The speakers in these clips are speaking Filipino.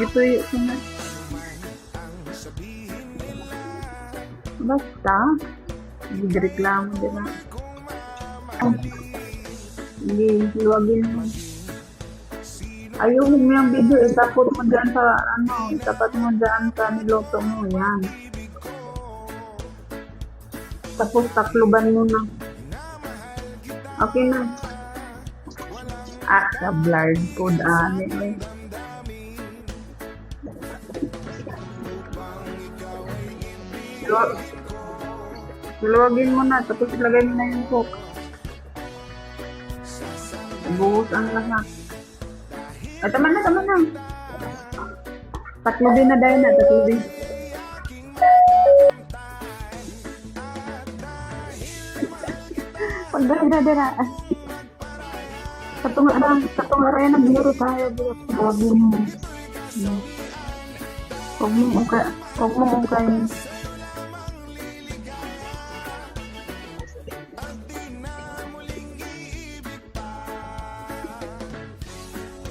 Gituyo ko na. Basta. Hindi reklamo, di ba? Oh. Hindi, luwagin mo. Ayun mo yung video, itapot mo dyan sa, ano, itapat mo dyan sa niloto mo, yan. Tapos takluban mo na. Okay na. Ah, sa blurred ko dami. Eh. Luwagin mo na, tapos ilagay mo na yung coke. Buhos ang lahat. Ay, tama na, tama na. Tatlo din na dahil na, tatlo din. Pagdara-dara. Katunga na, katunga rin ang biro tayo. Huwag mo. Huwag mo uka, huwag mo ukay.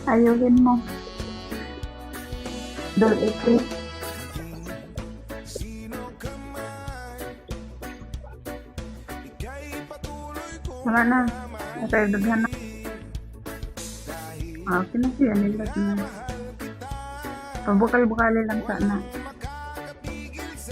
Ayuhin mo. Dol ito. Wala na. Okay, daghan na. Ah, okay na siya. Nilat na. Pabukal-bukali lang sana.